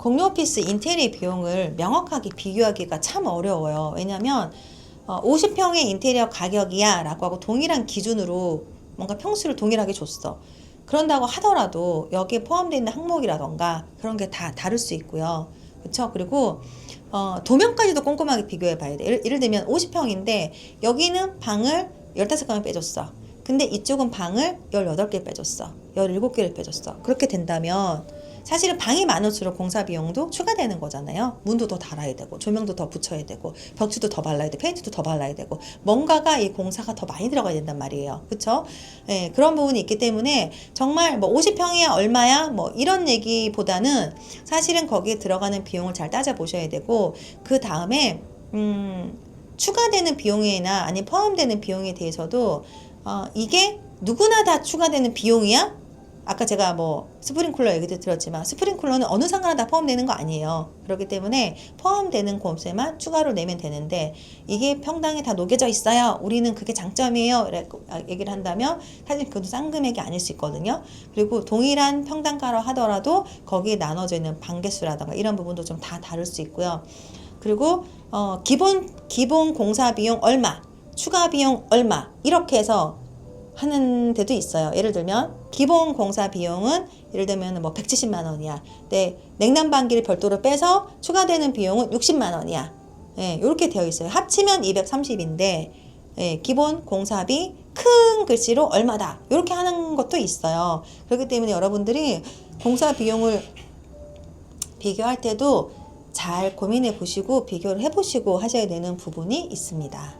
공유 오피스 인테리어 비용을 명확하게 비교하기가 참 어려워요. 왜냐하면 어, 50평의 인테리어 가격이야 라고 하고 동일한 기준으로 뭔가 평수를 동일하게 줬어. 그런다고 하더라도 여기에 포함되어 있는 항목이라던가 그런 게 다 다를 수 있고요. 그렇죠? 그리고 어, 도면까지도 꼼꼼하게 비교해 봐야 돼. 예를, 예를 들면 50평인데 여기는 방을 15강을 빼줬어. 근데 이쪽은 방을 18개 빼줬어. 17개를 빼줬어. 그렇게 된다면 사실은 방이 많을수록 공사 비용도 추가되는 거잖아요. 문도 더 달아야 되고 조명도 더 붙여야 되고 벽지도 더 발라야 돼, 페인트도 더 발라야 되고 뭔가가 이 공사가 더 많이 들어가야 된단 말이에요. 그렇죠? 예, 그런 부분이 있기 때문에 정말 뭐 50평이야 얼마야 뭐 이런 얘기보다는 사실은 거기에 들어가는 비용을 잘 따져 보셔야 되고 그 다음에 음, 추가되는 비용이나 아니 포함되는 비용에 대해서도 어, 이게 누구나 다 추가되는 비용이야? 아까 제가 뭐 스프링쿨러 얘기도 들었지만 스프링쿨러는 어느 상가나 다 포함되는 거 아니에요. 그렇기 때문에 포함되는 곰세만 추가로 내면 되는데 이게 평당에 다 녹여져 있어요. 우리는 그게 장점이에요. 라고 얘기를 한다면 사실 그것도 싼 금액이 아닐 수 있거든요. 그리고 동일한 평당가로 하더라도 거기에 나눠져 있는 방개수라던가 이런 부분도 좀 다 다를 수 있고요. 그리고 어, 기본 기본 공사 비용 얼마, 추가 비용 얼마 이렇게 해서 하는 데도 있어요. 예를 들면 기본 공사 비용은 예를 들면 뭐 170만 원이야. 근데 냉난방기를 별도로 빼서 추가되는 비용은 60만 원이야. 예, 이렇게 되어 있어요. 합치면 230인데 예, 기본 공사비 큰 글씨로 얼마다 이렇게 하는 것도 있어요. 그렇기 때문에 여러분들이 공사 비용을 비교할 때도 잘 고민해 보시고 비교를 해 보시고 하셔야 되는 부분이 있습니다.